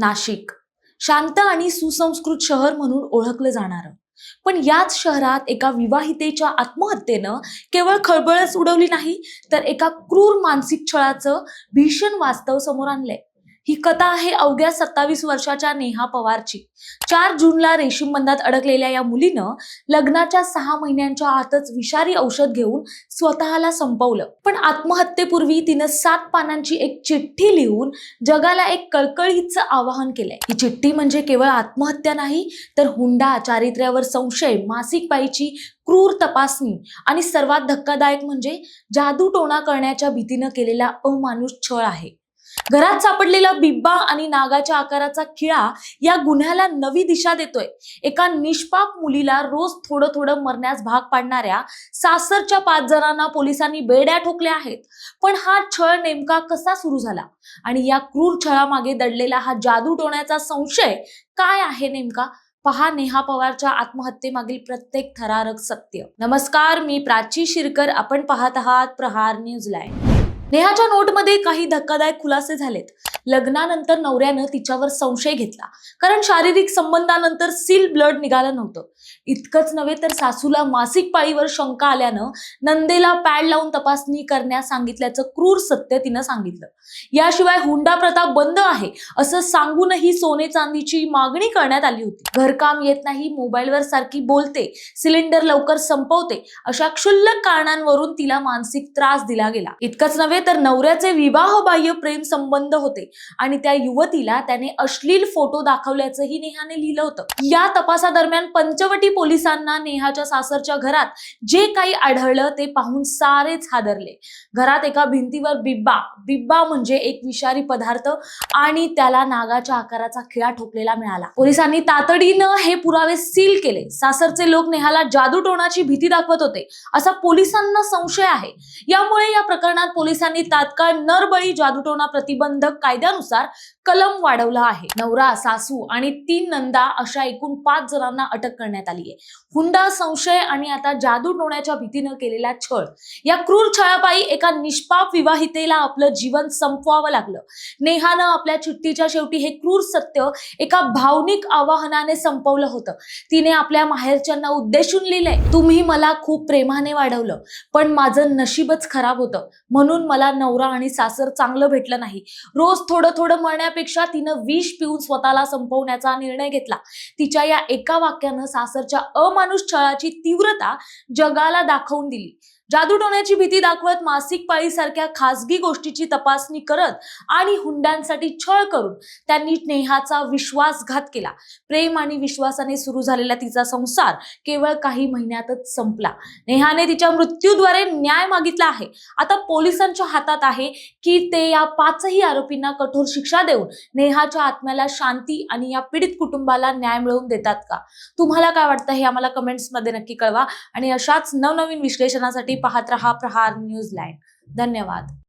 नाशिक. शांत आणि सुसंस्कृत शहर म्हणून ओळखलं जाणारं. पण याच शहरात एका विवाहितेच्या आत्महत्येनं केवळ खळबळच उडवली नाही तर एका क्रूर मानसिक छळाचं भीषण वास्तव समोर आणलंय. ही कथा आहे अवघ्या सत्तावीस वर्षाच्या नेहा पवारची. चार जूनला रेशीम बंधात अडकलेल्या या मुलीनं लग्नाच्या सहा महिन्यांच्या आतच विषारी औषध घेऊन स्वतःला संपवलं. पण आत्महत्येपूर्वी तिनं सात पानांची एक चिठ्ठी लिहून जगाला एक कळकळीचं आवाहन केलंय. ही चिठ्ठी म्हणजे केवळ आत्महत्या नाही तर हुंडा चारित्र्यावर संशय मासिक पायीची क्रूर तपासणी आणि सर्वात धक्कादायक म्हणजे जादूटोणा करण्याच्या भीतीनं केलेला अमानुष छळ आहे. घरात सापडलेला बिब्बा आणि नागाच्या आकाराचा खिळा या गुन्ह्याला नवी दिशा देतोय. एका निष्पाप मुलीला रोज थोडं थोडं मरण्यास भाग पाडणाऱ्या सासरच्या पाच जणांना पोलिसांनी बेड्या ठोकल्या आहेत. पण हा छळ नेमका कसा सुरू झाला? आणि या क्रूर छळामागे दडलेला हा जादू टोण्याचा संशय काय आहे नेमका? पहा नेहा पवारच्या आत्महत्येमागील प्रत्येक थरारक सत्य. नमस्कार मी प्राची शिरकर. आपण पाहत आहात प्रहार न्यूज लाईव्ह. नेहाच्या नोटमध्ये काही धक्कादायक खुलासे झालेत. लग्नानंतर नवऱ्यानं तिच्यावर संशय घेतला. कारण शारीरिक संबंधानंतर सील ब्लड निघालं नव्हतं. इतकंच नव्हे तर सासूला मासिक पाळीवर शंका आल्यानं नंदेला पॅड लावून तपासणी करण्यास सांगितल्याचं क्रूर सत्य तिनं सांगितलं. याशिवाय हुंडा प्रथा बंद आहे असं सांगूनही सोने चांदीची मागणी करण्यात आली होती. घरकाम येत नाही मोबाईलवर सारखी बोलते सिलेंडर लवकर संपवते अशा क्षुल्लक कारणांवरून तिला मानसिक त्रास दिला गेला. इतकंच नव्हे तर नवऱ्याचे विवाहबाह्य प्रेम संबंध होते. आणि त्या युवतीला त्याने अश्लील फोटो दाखवल्याचंही नेहाने लिहिलं होतं. या तपासादरम्यान पंचवटी पोलिसांना नेहाच्या सासरच्या घरात जे काही आढळलं ते पाहून सारेच हादरले. घरात एका भिंतीवर बिब्बा. बिब्बा म्हणजे एक विषारी पदार्थ आणि त्याला नागाच्या आकाराचा खिळा ठोकलेला मिळाला. पोलिसांनी तातडीनं हे पुरावे सील केले. सासरचे लोक नेहाला जादूटोणाची भीती दाखवत होते. असा पोलिसांना संशय आहे. यामुळे या प्रकरणात पोलिसांनी तात्काळ नरबळी जादूटोणा प्रतिबंधक कायद्यानुसार कलम वाढवला आहे. नवरा सासू आणि तीन नंदा अशा एकूण पाच जणांना अटक करण्यात आली आहे. हुंडा संशय आणि आता जादू टोण्याच्या भीतीनं केलेला छळ. या क्रूर छळापायी एका निष्पाप विवाहितेला आपलं जीवन संपवावं लागलं. नेहानं आपल्या चिठ्ठीच्या शेवटी हे क्रूर सत्य एका भावनिक आवाहनाने संपवलं होतं. तिने आपल्या माहेरच्यांना उद्देशून लिहिलंय तुम्ही मला खूप प्रेमाने वाढवलं पण माझं नशीबच खराब होतं. म्हणून मला नवरा आणि सासर चांगलं भेटलं नाही. रोज थोडं थोडं त्यापेक्षा तिनं विष पिऊन स्वतःला संपवण्याचा निर्णय घेतला. तिच्या या एका वाक्यानं सासरच्या अमानुष छळाची तीव्रता जगाला दाखवून दिली. जादूटोण्याची भीती दाखवत मासिक पाळीसारख्या खासगी गोष्टीची तपासणी करत आणि हुंड्यांसाठी छळ करून त्यांनी नेहाचा विश्वासघात केला. प्रेम आणि विश्वासाने सुरू झालेला तिचा संसार केवळ काही महिन्यातच संपला. नेहाने तिच्या मृत्यूद्वारे न्याय मागितला आहे. आता पोलिसांच्या हातात आहे की ते या पाचही आरोपींना कठोर शिक्षा देऊन नेहाच्या आत्म्याला शांती आणि या पीडित कुटुंबाला न्याय मिळवून देतात का? तुम्हाला काय वाटतं हे आम्हाला कमेंट्समध्ये नक्की कळवा. आणि अशाच नवनवीन विश्लेषणासाठी पाहत रहा प्रहार न्यूज लाईन. धन्यवाद.